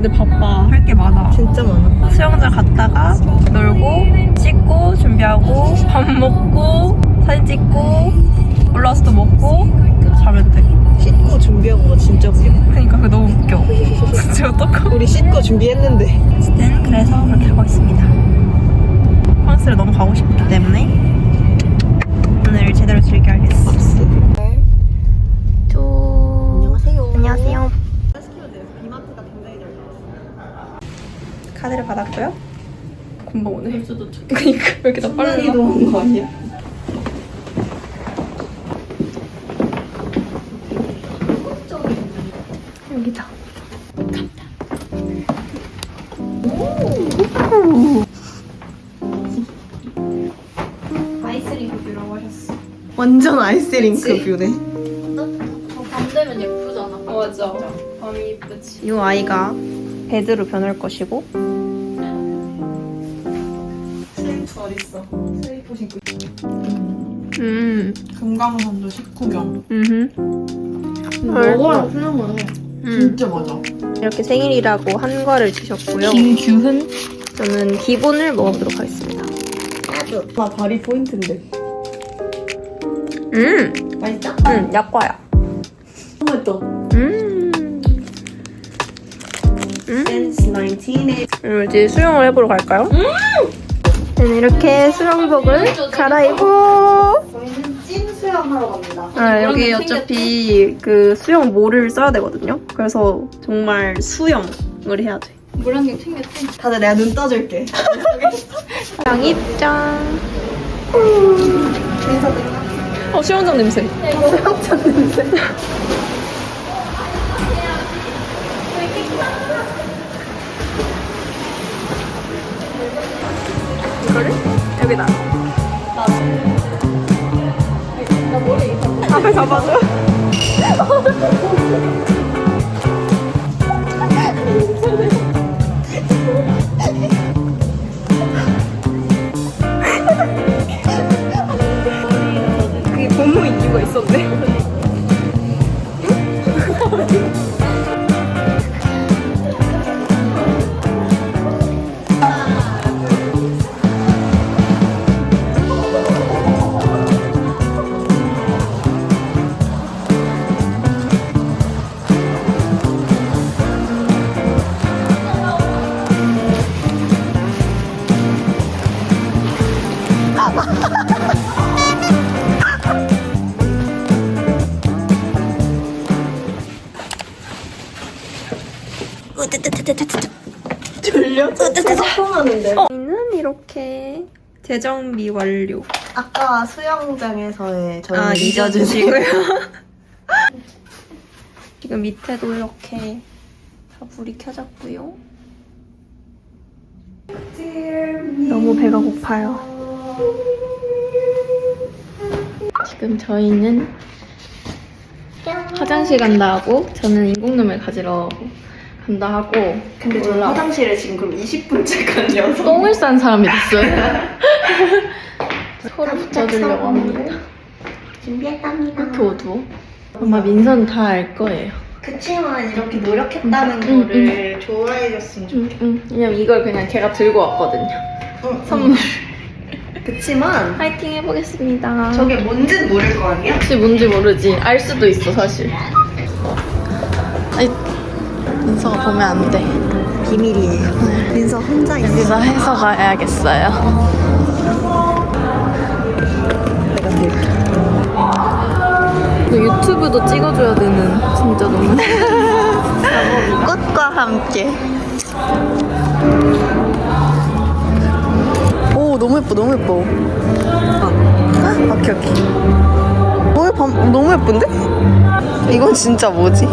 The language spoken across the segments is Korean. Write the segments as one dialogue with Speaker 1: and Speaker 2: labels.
Speaker 1: 근데 바빠.
Speaker 2: 할 게 많아.
Speaker 1: 진짜 많아.
Speaker 2: 수영장 갔다가 놀고 씻고 준비하고 밥 먹고 사진 찍고 올라와서 또 먹고 자면 돼.
Speaker 1: 씻고 준비하고 가 진짜 웃겨.
Speaker 2: 그러니까 그게 너무 웃겨. 진짜 어떡하?
Speaker 1: 우리 씻고 준비했는데.
Speaker 2: 어쨌든 그래서 그렇게 하고 있습니다. 프랑스를 너무 가고 싶기 때문에 오늘 제대로 즐겨야겠어.
Speaker 1: 박스.
Speaker 2: 또
Speaker 1: 안녕하세요.
Speaker 2: 안녕하세요.
Speaker 1: 이마트가 굉장히 잘 나왔어.
Speaker 2: 카드를 받았고요. 오네. 벌써도 그니까 왜 이렇게 다 빨라?
Speaker 1: 이동한 거 아니야?
Speaker 2: 여기다. 아이스링크 뷰라고 하셨어.
Speaker 1: 완전 아이스링크 뷰네.
Speaker 3: 밤 되면 예쁘잖아.
Speaker 1: 맞아.
Speaker 3: 밤이 예쁘지.
Speaker 2: 이 아이가 베드로 변할 것이고
Speaker 1: 어딨어? 슬리퍼 신고 있어.
Speaker 2: 음,
Speaker 1: 금강산도 식후경.
Speaker 2: 음,
Speaker 3: 먹어야 쓰는.
Speaker 2: 음.
Speaker 1: 진짜 맞아.
Speaker 2: 이렇게 생일이라고 한과를 주셨고요.
Speaker 1: 김규흔?
Speaker 2: 저는 기본을 먹어보도록 하겠습니다.
Speaker 1: 나 다리 포인트인데.
Speaker 2: 음,
Speaker 1: 맛있다?
Speaker 2: 음, 약과야.
Speaker 1: 맛있다.
Speaker 2: 음, 음.
Speaker 1: Since 1980.
Speaker 2: 그럼 이제 수영을 해보러 갈까요? 저는 이렇게 수영복을 갈아입고
Speaker 1: 저희는 찐 수영하러 갑니다.
Speaker 2: 아, 여기 어차피 그 수영 모를 써야 되거든요. 그래서 정말 수영을 해야 돼.
Speaker 3: 물안경 챙겼지?
Speaker 1: 다들 내가 눈 떠줄게.
Speaker 2: 수영 입장. 어, 수영장 냄새.
Speaker 1: 수영장 냄새.
Speaker 2: 여기다. 앞에 잡아줘.
Speaker 1: 졸려? 진짜 소통하는데.
Speaker 2: 저희는 이렇게 재정비 완료.
Speaker 1: 아까 수영장에서의 저희
Speaker 2: 아, 잊어주시고요. 지금 밑에도 이렇게 다 불이 켜졌고요. 너무 배가 고파요.
Speaker 3: 지금 저희는 화장실 간다 하고 저는 인공눈물 가지러 간다 하고
Speaker 1: 근데 저는 화장실에 지금 그럼 20분째 간 여성.
Speaker 3: 똥을 싼 사람이 됐어요. 서로 붙여주려고 합니다.
Speaker 1: 준비했답니다.
Speaker 3: 왜 이렇게 어두워? 아마 민선 다 알 거예요.
Speaker 1: 그치만 이렇게 노력했다는
Speaker 3: 응,
Speaker 1: 거를 좋아해줬으면 좋겠어.
Speaker 3: 응, 응. 왜냐면 이걸 그냥 걔가 들고 왔거든요.
Speaker 1: 응,
Speaker 3: 선물.
Speaker 1: 그치만
Speaker 3: 파이팅 해보겠습니다.
Speaker 1: 저게 뭔진 모를 거 아니야?
Speaker 3: 혹시 뭔지 모르지? 알 수도 있어, 사실. 아이, 민서가 보면 안 돼.
Speaker 1: 비밀이에요. 민서 혼자 있어.
Speaker 3: 여기서 해서 가야겠어요.
Speaker 1: 내가 들게.
Speaker 3: 근데 유튜브도 찍어줘야 되는 진짜 너무
Speaker 1: 꽃과 함께. 오 너무 예뻐 너무 예뻐. 아, 오케이 오케이. 너무 밤 너무 예쁜데? 이건 진짜 뭐지?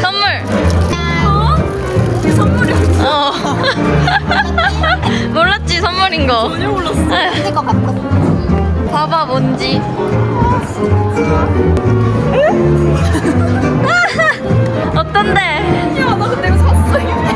Speaker 3: 선물 어? 선물이 어
Speaker 4: 핑거. 전혀 몰랐어.
Speaker 1: 이거 같아.
Speaker 4: 봐봐 뭔지. 어떤데?
Speaker 2: 야, 나 근데 이거 샀어. 이미.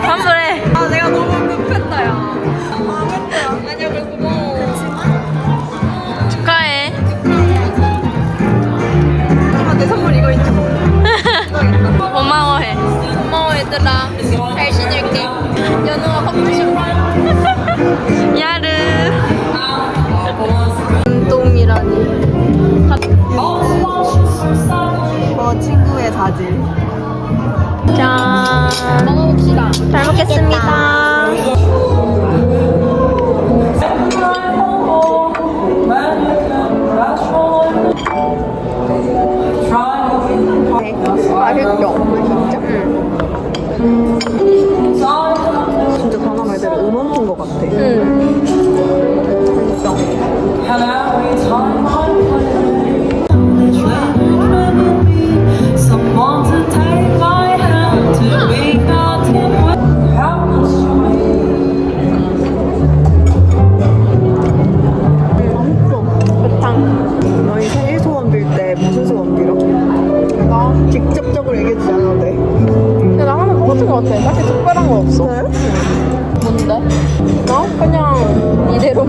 Speaker 2: Thank you.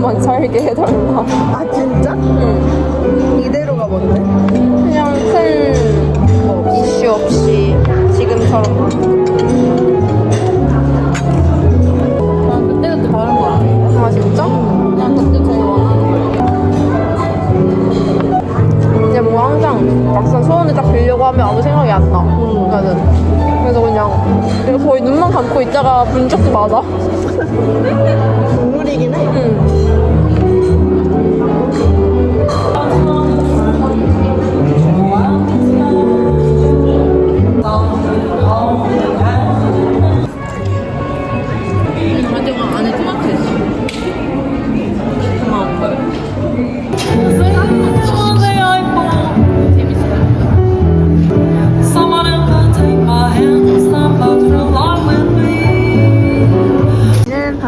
Speaker 2: 이대로만 살게 해달라.
Speaker 1: 아 진짜?
Speaker 2: 응.
Speaker 1: 이대로가 뭔데?
Speaker 2: 그냥 큰뭐 이슈 없이 지금처럼. 난 그때 그때 다른 거 아니에요? 아 진짜? 그냥 그때 제일 원하는 거. 근데 뭐 항상 막상 소원을 딱 빌려고 하면 아무 생각이 안 나. 나는. 그냥 내가 거의 눈만 감고 있다가 본 적도 많아.
Speaker 1: 동물이긴 해.
Speaker 2: 응.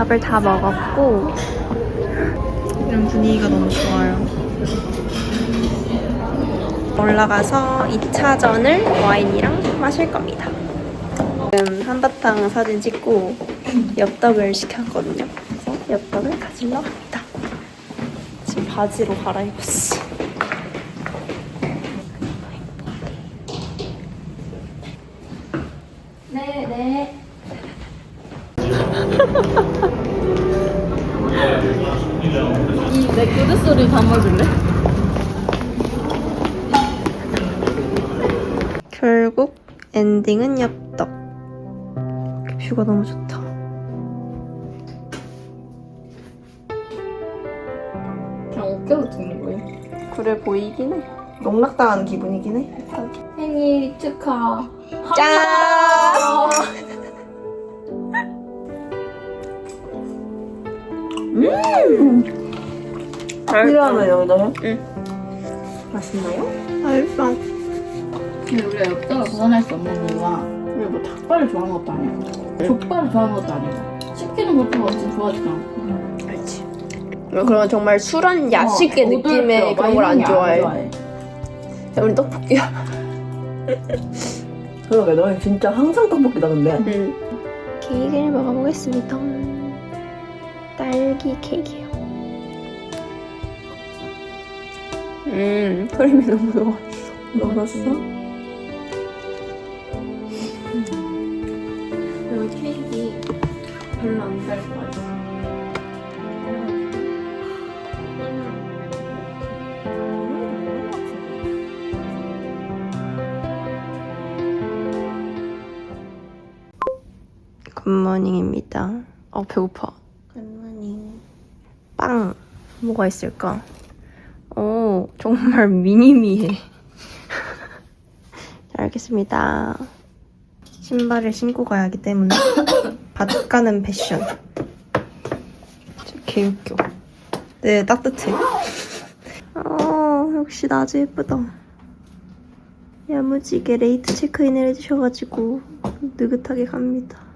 Speaker 4: 밥을 다 먹었고 이런 분위기가 너무 좋아요. 올라가서 2차전을 와인이랑 마실 겁니다. 지금 한바탕 사진 찍고 엽떡을 시켰거든요. 그래서 엽떡을 가지러 갑니다. 지금 바지로 갈아입었어.
Speaker 2: 소리 담아줄래?
Speaker 4: 결국 엔딩은 엽떡. 뷰가 너무 좋다.
Speaker 2: 그냥 웃겨서 찍는 거예요.
Speaker 4: 그래 보이긴 해.
Speaker 1: 농락당하는 기분이긴 해.
Speaker 2: 생일 축하.
Speaker 4: 짠!
Speaker 1: 필요하면 여기다 해?
Speaker 4: 응.
Speaker 1: 맛있나요?
Speaker 4: 맛있어.
Speaker 3: 근데 우리가 엽떡을 벗어날 수 없는 이유가 우리가 뭐 닭발을 좋아하는 것도 아니고 족발을 좋아하는 것도 아니고 시키는 것도 완전 좋아하지도 않고
Speaker 4: 그렇지. 그러면 정말 술한 야식의
Speaker 3: 어,
Speaker 4: 느낌의
Speaker 3: 오돌뼈
Speaker 4: 그런
Speaker 3: 걸안게
Speaker 4: 좋아해. 우리 떡볶이야.
Speaker 1: 그러게 너희 진짜 항상 떡볶이다 근데.
Speaker 4: 응. 케이크를 먹어보겠습니다. 딸기 케이크 음, 크림이 너무 좋아.
Speaker 1: 먹었어?
Speaker 4: 여기 케이크 별로 안 달고 맛있어. 굿모닝입니다. 어, 배고파. 굿모닝. 빵. 뭐가 있을까? 오, 정말 미니미해. 잘 알겠습니다. 신발을 신고 가야 하기 때문에 밭 가는 패션. 개웃겨. 네, 따뜻해. 어, 역시 낮에 예쁘다. 야무지게 레이트 체크인을 해주셔가지고 느긋하게 갑니다.